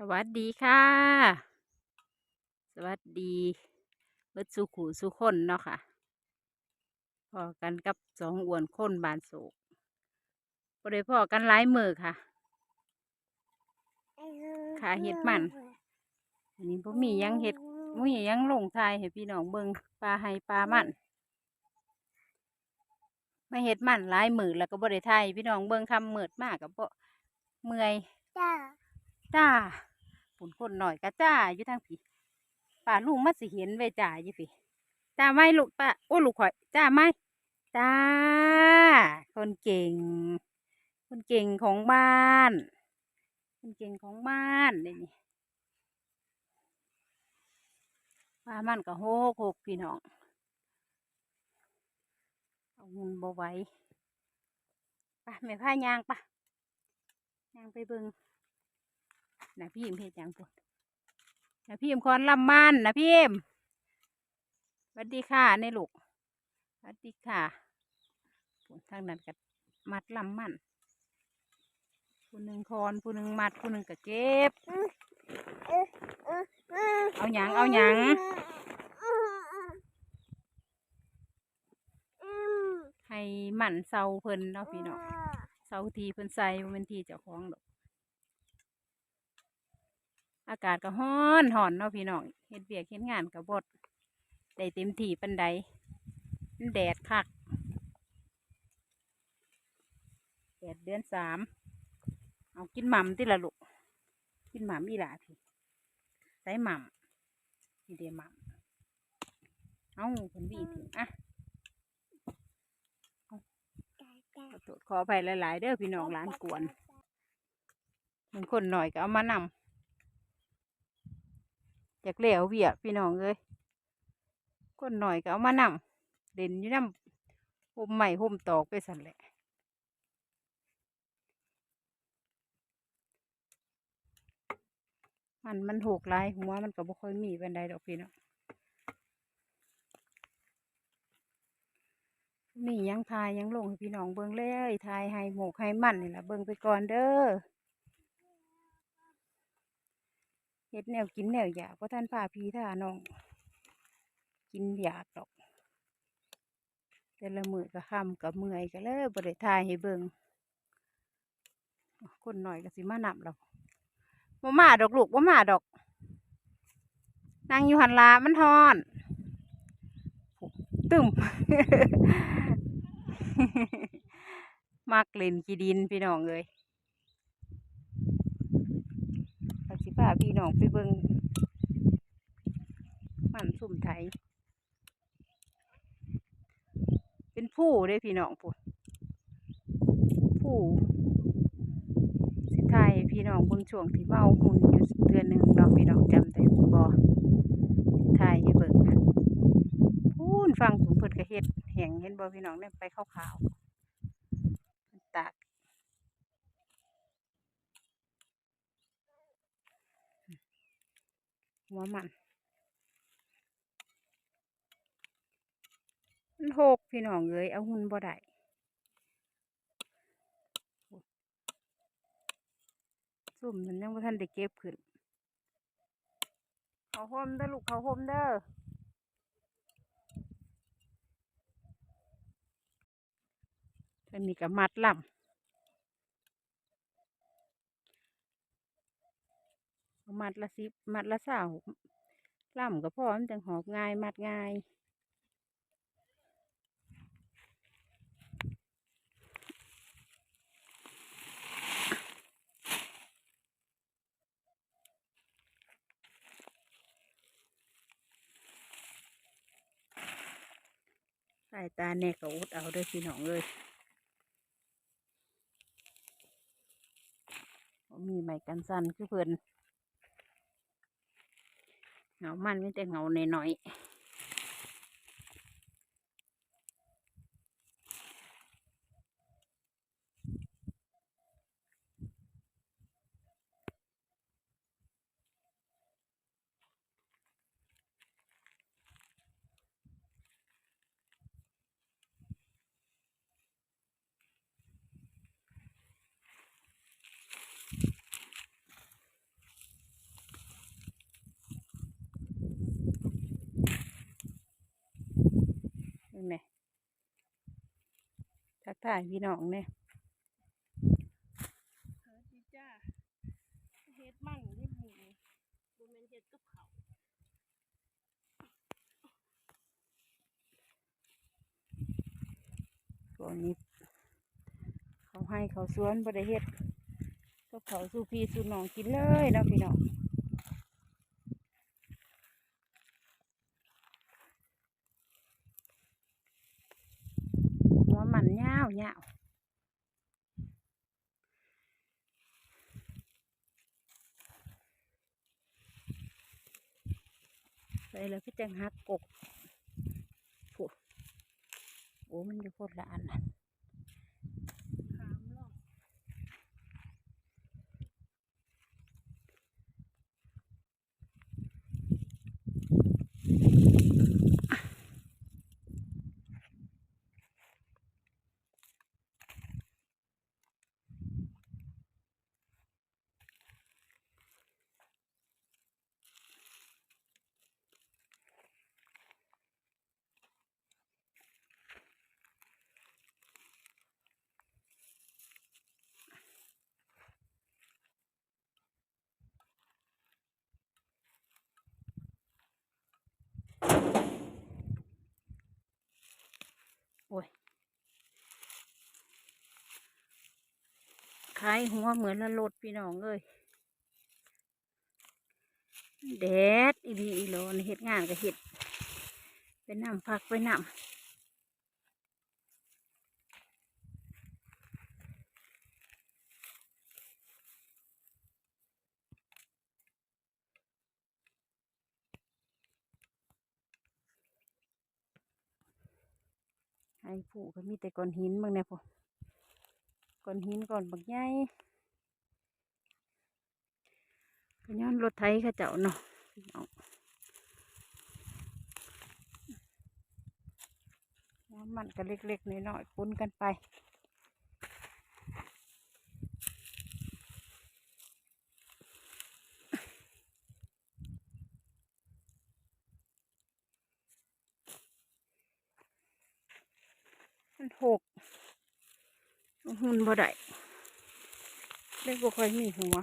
สวัสดีค่ะ สวัสดีเบิดสุขูสุคนเนาะค่ะ พอกันกับสองอ้วนคนบานโศกบ่ได้พอกันหลายมือค่ะ ขาเห็ดมัน อันนี้บ่มียังเห็ดบ่มีหยังลงทายให้พี่น้องเบิงปลาให้ปลามันมาเห็ดมันหลายมือแล้วก็บ่ไทยพี่น้องเบิงคำมืดมากกับบ่เมื่อยจ้า จ้าฝนคนหน่อยก็จ้าอยู่ทางผีป่าลุงมาสิเห็นไว้จ้าอยู่ผีจ้าไม่ลูกป้าโอ้ลูกข่อยจ้าไม่จ้า คนเก่ง คนเก่งของบ้าน คนเก่งของบ้านนี่ป้ามันก็โฮกโฮกพี่น้องเอาเงินบ่ไหว้ไปแม่พายางปะยางไปเบิง นะพี่อิมเพจยังปวดนะพี่อิมคอนลำมันนะพี่อิมสวัสดีค่ะในลูกสวัสดีค่ะปวดทางนั้นกับมัดลำมันผู้หนึ่งคอนผู้หนึ่งมัดผู้หนึ่งก็เก็บ เอาหยังเอาหยังให้มันเซาเพิ่นเนาะพี่เนาะเซาทีเพิ่นใส่บ่แมันทีเจ้าของดอก อากาศก็ฮ้อนหอนเนาะพี่น้องเฮ็ดเวียกเฮ็ดงานกับบดได้เต็มที่ปันใดมันแดดคักแดดเดือนสามเอากินหม่ำติละลูกกินหม่ำอีหลาพี่ใส่หม่ำนี่เดียหม่ำเอาผลวีถึงอะขอโทษขอไปหลาย ๆ เด้อพี่น้องร้านกวนบางคนหน่อยก็เอามานำ อยากเหลวเวียพี่น้องเอ้ยคนหน่อยก็เอามานำเด่นอยู่นำห่มใหม่ห่มตอกไปสั่นแหละมันมันหกลายหัวมันก็บ่ค่อยมีเป็นใดดอกพี่เนาะมียังทายยังลงให้พี่น้องเบิ่งเลยทายให้หมกให้มันนี่ล่ะเบิ่งไปก่อนเด้อ เฮ็ดแนวกินแนวอยากเพราะท่านพาพีท่าน้อง กินอยากดอก แต่ละมือก็ค่ำกับเมื่อยก็เลยบ่ได้ทายให้เบิงคนหน่อยก็สิมานับเราบ่มาดอกลูกบ่มาดอกนั่งอยู่หันลามันทอนตึมมักเล่นขี้ดินพี่น้องเอ้ย เรา สิพาพี่น้องไปเบิ่งมันสุ่มไทย เป็นผู้เด้พี่น้องผู้ผู้สิไทยพี่น้องเบิ่งช่วงที่เมาหุ่นอยู่เดือนหนึ่งเนาะพี่น้องจำได้บ่ไทยให้เบิ่งพูนฟังผมเพิ่นก็เฮ็ดแห้งเห็นบ่พี่น้องเนี่ยไปขาวๆมันตาก หัวมันมันหกพี่น้องเลยเอาหุ่นบ่ได้ซุ่มมันยังบ่ทันได้เก็บขึ้นเขาห่มเด้อลูกเขาห่มเด้ออันนี้ก็มัดลำเอา มัดละสิบมัดละสาวล่ำก็พอมันจังหอบง่าย มัดง่ายสายตาแน่ก็อดเอาด้วยพี่น้องเลยมีไม้กันสั่นคือเพิ่อน เหงามันไม่แต่เหงาหน่อย ถ่ายพี่น้องเนี่ยเฮ็ดดีจ้าเฮ็ดมันเฮ็ดหมูบ่แม่นเฮ็ดกับเขาวตัวนี้เขาให้เขาสวนบริเฮ็ดก็เขาสู่พี่สู่น้องกินเลยเนาะพี่น้อง มันยาวยาวใส่แล้วก็จังหักกบโอ้มันอยู่คตรละอันนะ คล้ายหัวเหมือนละรถพี่น้องเอ้ยแดดอีดีอีโลนเฮ็ดงานก็เฮ็ดไปนำพักไปนำให้ผู้ก็มีแต่ก้อนหินบางเนี่ยพอ ก้อนหินก้อนบักใหญ่ก็ย้อนรถไถเขาเจ้าเนาะน้ำมันก็เล็กๆน้อยๆปุ้นกันไปมันหก หุ่นบ่ได้เล็กบ่ค่อยมีหัว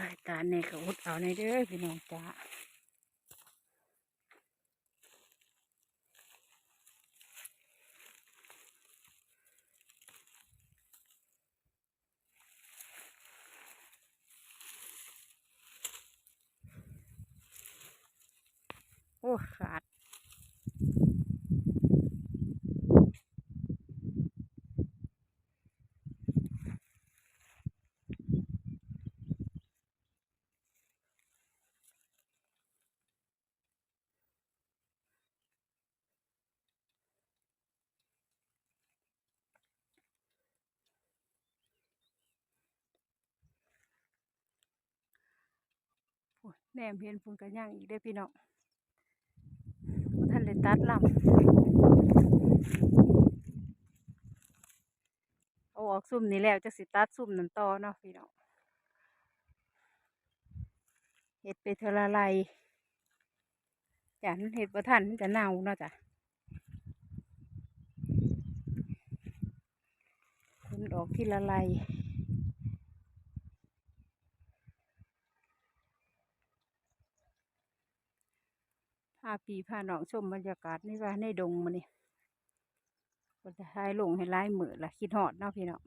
ลายตาเนี่ยก็อดเอาในเด้อพี่น้องจ้า โอ้ขาด แหนมเห็นพุ่นกันย่างอีกได้พี่น้อง ตัดลำเอาออกซุ่มนี่แล้วจะสิตัดซุ่มนั่นต่อเนาะพี่น้องเห็ดไปเทละไรจ้ะมันเห็ดบ่ทันมันจะเน่าเนาะจ้ะผลออกที่ละไรพาปีพาน้องชมบรรยากาศนี่ว่าในดงมันนี่ก็จะให้ลงให้ไล่มือละคิดหอดเนาะพี่น้อง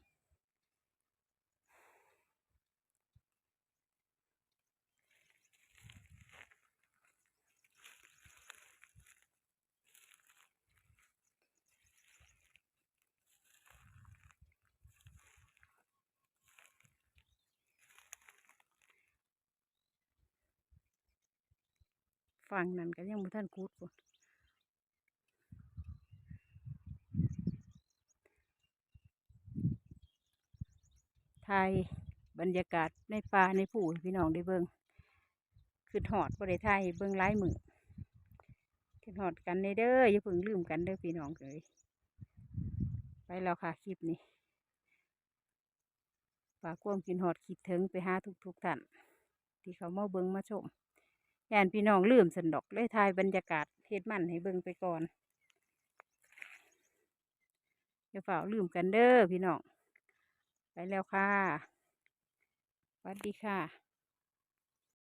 ฟังนั่นก็ยังบ่ท่านคูดพุ่นถ่ายบรรยากาศในป่าในผู้พี่น้องได้เบิ่งคือหอดบ่ได้ถ่ายเบิ่งหลายมือคือหอดกันในเด้ออย่าเพิ่งลืมกันเด้อพี่น้องเอ้ยไปแล้วค่ะคลิปนี้ฝากความกินหอดคิดถึงไปหาทุกทุกๆท่านที่เขามาเบิงมาชม ย่านพี่น้องลืมสันดอกเลยทายบรรยากาศเทศมันให้เบิงไปก่อนอย่าฝ่าลืมกันเด้อพี่น้อง ไปแล้วค่ะสวัสดีค่ะ